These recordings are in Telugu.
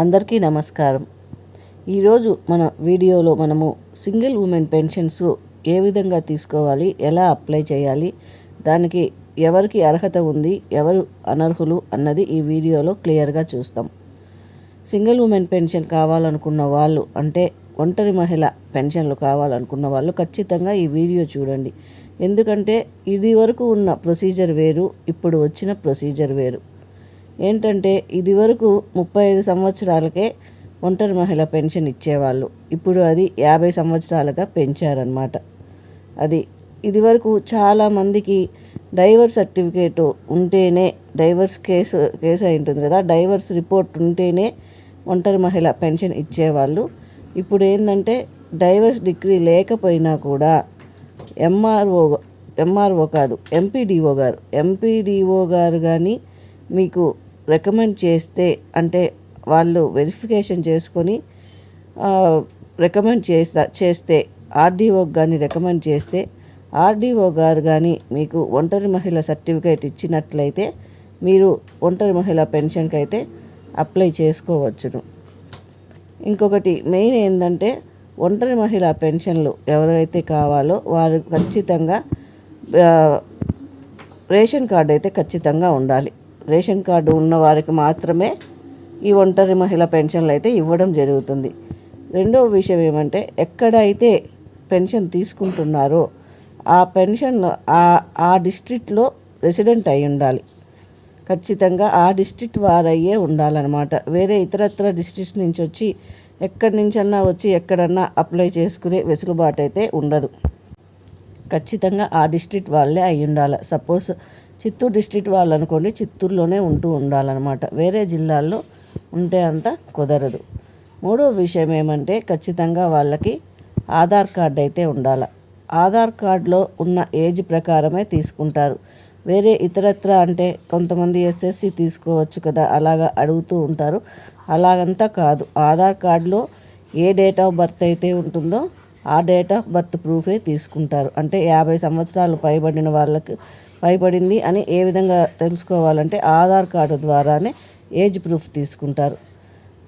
అందరికీ నమస్కారం. ఈరోజు మన వీడియోలో మనము సింగిల్ ఉమెన్ పెన్షన్స్ ఏ విధంగా తీసుకోవాలి ఎలా అప్లై చేయాలి దానికి ఎవరికి అర్హత ఉంది ఎవరు అనర్హులు అన్నది ఈ వీడియోలో క్లియర్గా చూస్తాం. సింగిల్ ఉమెన్ పెన్షన్ కావాలనుకున్న వాళ్ళు అంటే ఒంటరి మహిళ పెన్షన్లు కావాలనుకున్న వాళ్ళు ఖచ్చితంగా ఈ వీడియో చూడండి. ఎందుకంటే ఇది వరకు ఉన్న ప్రొసీజర్ వేరు ఇప్పుడు వచ్చిన ప్రొసీజర్ వేరు. ఏంటంటే ఇది వరకు ముప్పై ఐదు సంవత్సరాలకే ఒంటరి మహిళ పెన్షన్ ఇచ్చేవాళ్ళు. ఇప్పుడు అది యాభై సంవత్సరాలుగా పెంచారనమాట అది ఇదివరకు చాలామందికి డైవర్స్ సర్టిఫికేట్ ఉంటేనే డైవర్స్ కేసు కేసు అయి ఉంటుంది కదా డైవర్స్ రిపోర్ట్ ఉంటేనే ఒంటరి మహిళ పెన్షన్ ఇచ్చేవాళ్ళు. ఇప్పుడు ఏంటంటే డైవర్స్ డిగ్రీ లేకపోయినా కూడా ఎంఆర్ఓ ఎంఆర్ఓ కాదు ఎంపీడీఓ గారు ఎంపీడీఓ గారు కానీ మీకు రికమెండ్ చేస్తే అంటే వాళ్ళు వెరిఫికేషన్ చేసుకొని రికమెండ్ చేస్తా చేస్తే ఆర్డీఓకి కానీ రికమెండ్ చేస్తే ఆర్డీఓ గారు కానీ మీకు ఒంటరి మహిళ సర్టిఫికేట్ ఇచ్చినట్లయితే మీరు ఒంటరి మహిళ పెన్షన్కి అయితే అప్లై చేసుకోవచ్చును. ఇంకొకటి మెయిన్ ఏంటంటే ఒంటరి మహిళ పెన్షన్లు ఎవరైతే కావాలో వారు ఖచ్చితంగా రేషన్ కార్డు అయితే ఖచ్చితంగా ఉండాలి. రేషన్ కార్డు ఉన్న వారికి మాత్రమే ఈ ఒంటరి మహిళ పెన్షన్లు అయితే ఇవ్వడం జరుగుతుంది. రెండవ విషయం ఏమంటే ఎక్కడైతే పెన్షన్ తీసుకుంటున్నారో ఆ పెన్షన్ ఆ ఆ డిస్ట్రిక్ట్లో రెసిడెంట్ అయి ఉండాలి. ఖచ్చితంగా ఆ డిస్ట్రిక్ట్ వారయ్యే ఉండాలన్నమాట. వేరే ఇతరత్ర డిస్ట్రిక్ట్స్ నుంచి వచ్చి ఎక్కడి నుంచన్నా వచ్చి ఎక్కడన్నా అప్లై చేసుకునే వెసులుబాటు అయితే ఉండదు. ఖచ్చితంగా ఆ డిస్ట్రిక్ట్ వాళ్ళే అయి ఉండాలి. సపోజ్ చిత్తూరు డిస్ట్రిక్ట్ వాళ్ళు అనుకోండి చిత్తూరులోనే ఉంటూ ఉండాలన్నమాట. వేరే జిల్లాల్లో ఉంటే అంత కుదరదు. మూడో విషయం ఏమంటే ఖచ్చితంగా వాళ్ళకి ఆధార్ కార్డు అయితే ఉండాల. ఆధార్ కార్డులో ఉన్న ఏజ్ ప్రకారమే తీసుకుంటారు. వేరే ఇతరత్ర అంటే కొంతమంది ఎస్ఎస్సి తీసుకోవచ్చు కదా అలాగా అడుగుతూ ఉంటారు. అలాగంతా కాదు. ఆధార్ కార్డులో ఏ డేట్ ఆఫ్ బర్త్ అయితే ఉంటుందో ఆ డేట్ ఆఫ్ బర్త్ ప్రూఫే తీసుకుంటారు. అంటే యాభై సంవత్సరాలు పైబడిన వాళ్ళకి భయపడింది అని ఏ విధంగా తెలుసుకోవాలంటే ఆధార్ కార్డు ద్వారానే ఏజ్ ప్రూఫ్ తీసుకుంటారు.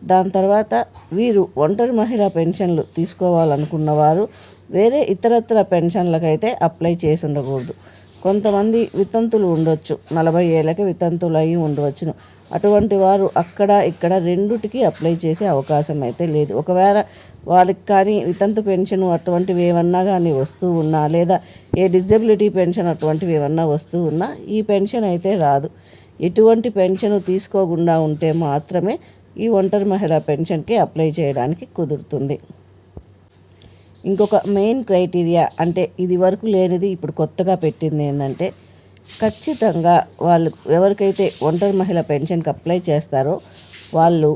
దాని తర్వాత వీరు ఒంటరి మహిళా పెన్షన్లు తీసుకోవాలనుకున్న వారు వేరే ఇతరత్ర పెన్షన్లకైతే అప్లై చేసి ఉండకూడదు. కొంతమంది వితంతులు ఉండొచ్చు. నలభై ఏళ్ళకి వితంతులు అయి ఉండవచ్చును. అటువంటి వారు అక్కడ ఇక్కడ రెండుటికి అప్లై చేసే అవకాశం అయితే లేదు. ఒకవేళ వాళ్ళకి కానీ వితంతు పెన్షన్ అటువంటివి ఏమన్నా కానీ వస్తూ ఉన్నా లేదా ఏ డిజబిలిటీ పెన్షన్ అటువంటివి ఏమన్నా వస్తూ ఉన్నా ఈ పెన్షన్ అయితే రాదు. ఎటువంటి పెన్షన్ తీసుకోకుండా ఉంటే మాత్రమే ఈ ఒంటరి మహిళ పెన్షన్కి అప్లై చేయడానికి కుదురుతుంది. ఇంకొక మెయిన్ క్రైటీరియా అంటే ఇది వరకు లేనిది ఇప్పుడు కొత్తగా పెట్టింది ఏంటంటే ఖచ్చితంగా వాళ్ళు ఎవరికైతే ఒంటరి మహిళ పెన్షన్కి అప్లై చేస్తారో వాళ్ళు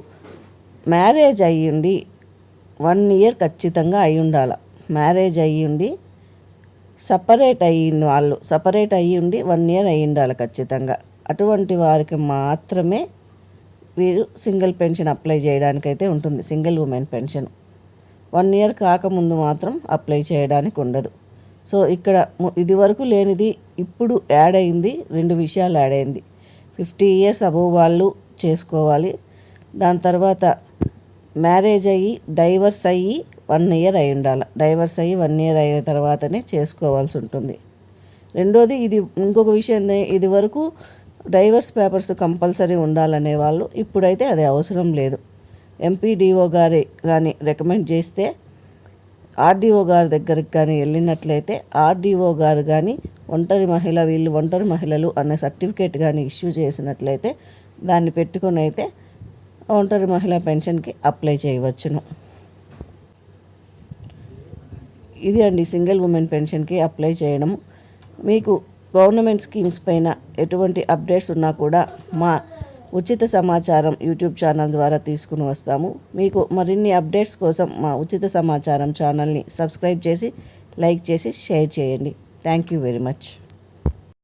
మ్యారేజ్ అయ్యుండి వన్ ఇయర్ ఖచ్చితంగా అయి ఉండాలి మ్యారేజ్ అయ్యుండి సపరేట్ అయ్యింది వాళ్ళు. సపరేట్ అయ్యి ఉండి వన్ ఇయర్ అయ్యి ఉండాలి ఖచ్చితంగా. అటువంటి వారికి మాత్రమే వీరు సింగిల్ పెన్షన్ అప్లై చేయడానికైతే ఉంటుంది. Single women pension one year కాకముందు మాత్రం అప్లై చేయడానికి ఉండదు. సో ఇక్కడ ఇది వరకు లేనిది ఇప్పుడు యాడ్ అయింది రెండు విషయాలు యాడ్ అయింది. ఫిఫ్టీ ఇయర్స్ అబోవ్ వాళ్ళు చేసుకోవాలి. దాని తర్వాత మ్యారేజ్ అయ్యి డైవర్స్ అయ్యి వన్ ఇయర్ అయి ఉండాలి. డైవర్స్ అయ్యి వన్ ఇయర్ అయిన తర్వాతనే చేసుకోవాల్సి ఉంటుంది. రెండోది ఇది ఇంకొక విషయం ఇది వరకు డైవర్స్ పేపర్స్ కంపల్సరీ ఉండాలనే వాళ్ళు ఇప్పుడైతే అది అవసరం లేదు. ఎంపీడీఓ గారి కానీ రికమెండ్ చేస్తే ఆర్డీఓ గారి దగ్గరికి కానీ వెళ్ళినట్లయితే ఆర్డీఓ గారు కానీ ఒంటరి మహిళ వీళ్ళు ఒంటరి మహిళలు అనే సర్టిఫికేట్ కానీ ఇష్యూ చేసినట్లయితే దాన్ని పెట్టుకుని అయితే ఒంటరి మహిళా పెన్షన్కి అప్లై చేయవచ్చును. ఇది అండి సింగిల్ ఉమెన్ పెన్షన్కి అప్లై చేయడం మీకు గవర్నమెంట్ స్కీమ్స్ పైన ఎటువంటి అప్డేట్స్ ఉన్నా కూడా మా ఉచిత సమాచారం యూట్యూబ్ ఛానల్ ద్వారా తీసుకుని వస్తాము. మీకు మరిన్ని అప్డేట్స్ కోసం మా ఉచిత సమాచారం ఛానల్ని సబ్స్క్రైబ్ చేసి లైక్ చేసి షేర్ చేయండి. Thank you very much.